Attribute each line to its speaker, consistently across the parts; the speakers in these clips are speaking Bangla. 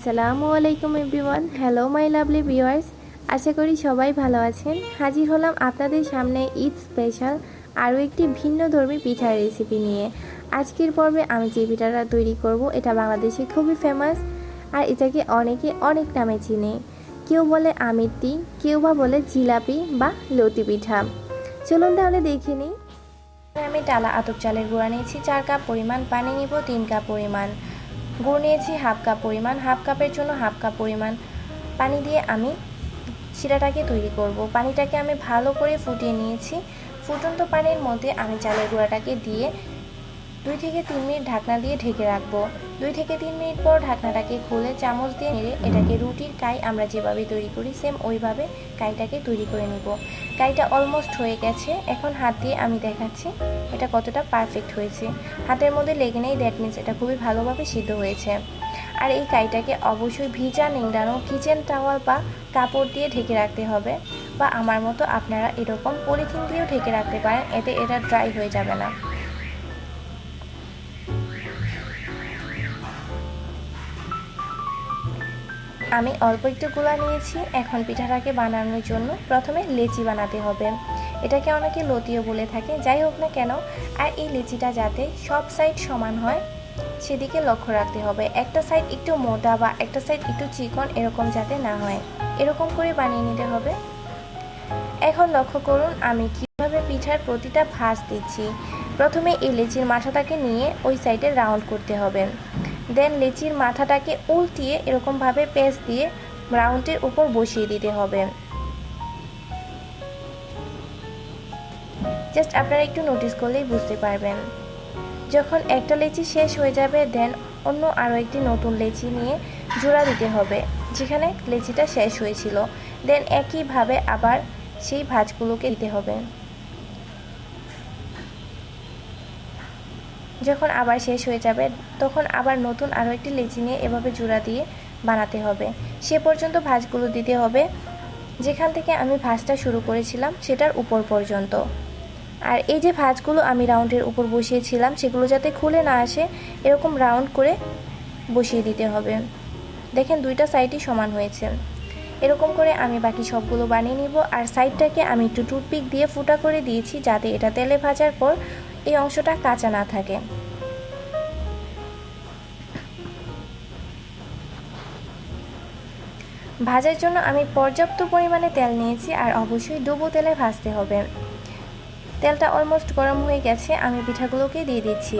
Speaker 1: আসসালামু আলাইকুম everyone. Hello my lovely viewers আশা করি সবাই ভালো আছেন। হাজির হলাম আপনাদের সামনে ঈদ স্পেশাল আরও একটি ভিন্ন ধর্মী পিঠার রেসিপি নিয়ে। আজকের পর্বে আমি যে পিঠাটা তৈরি করব, এটা বাংলাদেশে খুবই ফেমাস আর এটাকে অনেকে অনেক নামে চিনে। কেউ বলে আমিরটি কেউ বা বলে জিলাপি বা লতি পিঠা। চলুন তাহলে দেখে নিই। আমি টালা আতপ চালের গুঁড়া নিয়েছি, চার কাপ পরিমাণ, পানি নিব, তিন কাপ পরিমাণ। গুড় নিয়েছি, হাফ কাপ পরিমাণ। হাফ কাপের জন্য হাফ কাপ পরিমাণ পানি দিয়ে আমি শিরাটাকে তৈরি করব। পানিটাকে আমি ভালো করে ফুটিয়ে নিয়েছি। ফুটন্ত পানির মধ্যে আমি চালের গুঁড়াটাকে দিয়ে দুই থেকে তিন মিনিট ঢাকনা দিয়ে ঢেকে রাখব। দুই থেকে তিন মিনিট পর ঢাকনাটাকে খুলে চামচ দিয়ে নেড়ে এটাকে রুটির কাই আমরা যেভাবে তৈরি করি সেম ওইভাবে কাইটাকে তৈরি করে নিব। কাইটা অলমোস্ট হয়ে গেছে। এখন হাত দিয়ে আমি দেখাচ্ছি এটা কতটা পারফেক্ট হয়েছে। হাতের মধ্যে লেগে নেই দ্যাট মিনস এটা খুবই ভালোভাবে সিদ্ধ হয়েছে। আর এই কাইটাকে অবশ্যই ভিজা নিংড়ানো কিচেন টাওয়াল বা কাপড় দিয়ে ঢেকে রাখতে হবে বা আমার মতো আপনারা এরকম পলিথিন দিয়েও ঢেকে রাখতে পারেন, এতে এটা ড্রাই হয়ে যাবে না। আমি অল্প একটু গুলা নিয়েছি, এখন পিঠাটাকে বানানোর জন্য প্রথমে লেচি বানাতে হবে। এটাকে অনেকে লতিও বলে থাকে, যাই হোক না কেন, আর এই লেচিটা যাতে সব সাইড সমান হয়, সেদিকে লক্ষ্য রাখতে হবে। একটা সাইড একটু মোটা বা একটা সাইড একটু চিকন এরকম যাতে না হয়। এরকম করে বানিয়ে নিতে হবে। এখন লক্ষ্য করুন, আমি কীভাবে পিঠার প্রতিটা ভাঁজ দিচ্ছি। প্রথমে এই লেচির মাথাটাকে নিয়ে ওই সাইডে রাউন্ড করতে হবে। দেন লেচির মাথাটাকে উল্টিয়ে এরকমভাবে পেঁচ দিয়ে রাউন্ডের উপর বসিয়ে দিতে হবে। জাস্ট আপনারা একটু নোটিস করলেই বুঝতে পারবেন। যখন একটা লেচি শেষ হয়ে যাবে, দেন অন্য আরও একটি নতুন লেচি নিয়ে জোড়া দিতে হবে, যেখানে লেচিটা শেষ হয়েছিল। দেন একইভাবে আবার সেই ভাঁজগুলোকে দিতে হবে। যখন আবার শেষ হয়ে যাবে, তখন আবার নতুন আরও একটি লেচি নিয়ে এভাবে জোড়া দিয়ে বানাতে হবে। সে পর্যন্ত ভাঁজগুলো দিতে হবে। যেখান থেকে আমি ভাঁজটা শুরু করেছিলাম, সেটার উপর পর্যন্ত। আর এই যে ভাঁজগুলো আমি রাউন্ডের উপর বসিয়েছিলাম, সেগুলো যাতে খুলে না আসে, এরকম রাউন্ড করে বসিয়ে দিতে হবে। দেখেন, দুইটা সাইডই সমান হয়েছে। এরকম করে আমি বাকি সবগুলো বানিয়ে নিব। আর সাইডটাকে আমি একটু টুথপিক দিয়ে ফুটা করে দিয়েছি, যাতে এটা তেলে ভাজার পর এই অংশটা কাঁচা না থাকে। ভাজার জন্য আমি পর্যাপ্ত পরিমাণে তেল নিয়েছি আর অবশ্যই ডুবো তেলে ভাজতে হবে। তেলটা অলমোস্ট গরম হয়ে গেছে, আমি পিঠাগুলোকে দিয়ে দিচ্ছি।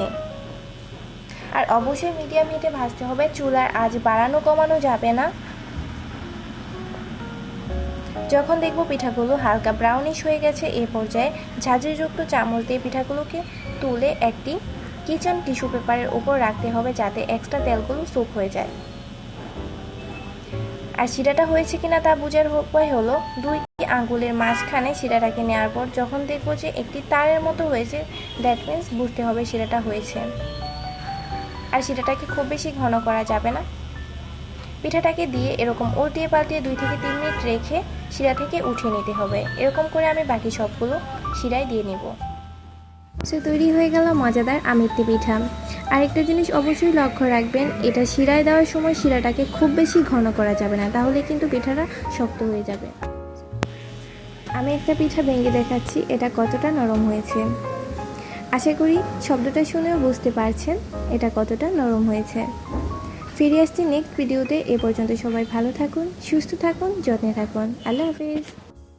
Speaker 1: আর অবশ্যই মিডিয়াম হিটে ভাজতে হবে চুলার আজ বাড়ানো কমানো যাবে না। যখন দেখব পিঠাগুলো হালকা ব্রাউনিশ হয়ে গেছে এই পর্যায়ে ঝাঁঝরিযুক্ত চামচ দিয়ে পিঠাগুলোকে তুলে একটি কিচেন টিস্যু পেপারের উপর রাখতে হবে যাতে এক্সট্রা তেলগুলো সুপ হয়ে যায়। আর শিরাটা হয়েছে কিনা তা বোঝার উপায় হলো দুই আঙ্গুলের মাঝখানে শিরাটাকে নেওয়ার পর যখন দেখব যে একটি তারের মতো হয়েছে দ্যাট মিন্স বুঝতে হবে শিরাটা হয়েছে। আর শিরাটাকে খুব বেশি ঘন করা যাবে না। পিঠাটাকে দিয়ে এরকম উল্টিয়ে পাল্টিয়ে দুই থেকে তিন মিনিট রেখে শিরা থেকে উঠে নিতে হবে। এরকম করে আমি বাকি সবগুলো শিরায় দিয়ে নেব। সে তৈরি হয়ে গেল মজাদার আমিত্তি পিঠা আরেকটা জিনিস অবশ্যই লক্ষ্য রাখবেন, এটা শিরায় দেওয়ার সময় শিরাটাকে খুব বেশি ঘন করা যাবে না, তাহলে কিন্তু পিঠাটা শক্ত হয়ে যাবে। আমি একটা পিঠা ভেঙে দেখাচ্ছি, এটা কতটা নরম হয়েছে। আশা করি শব্দটা শুনেও বুঝতে পারছেন, এটা কতটা নরম হয়েছে। ফিরে আসছি নেক্সট ভিডিওতে এ পর্যন্ত সবাই ভালো থাকুন, সুস্থ থাকুন, যত্নে থাকুন। আল্লাহ হাফিজ।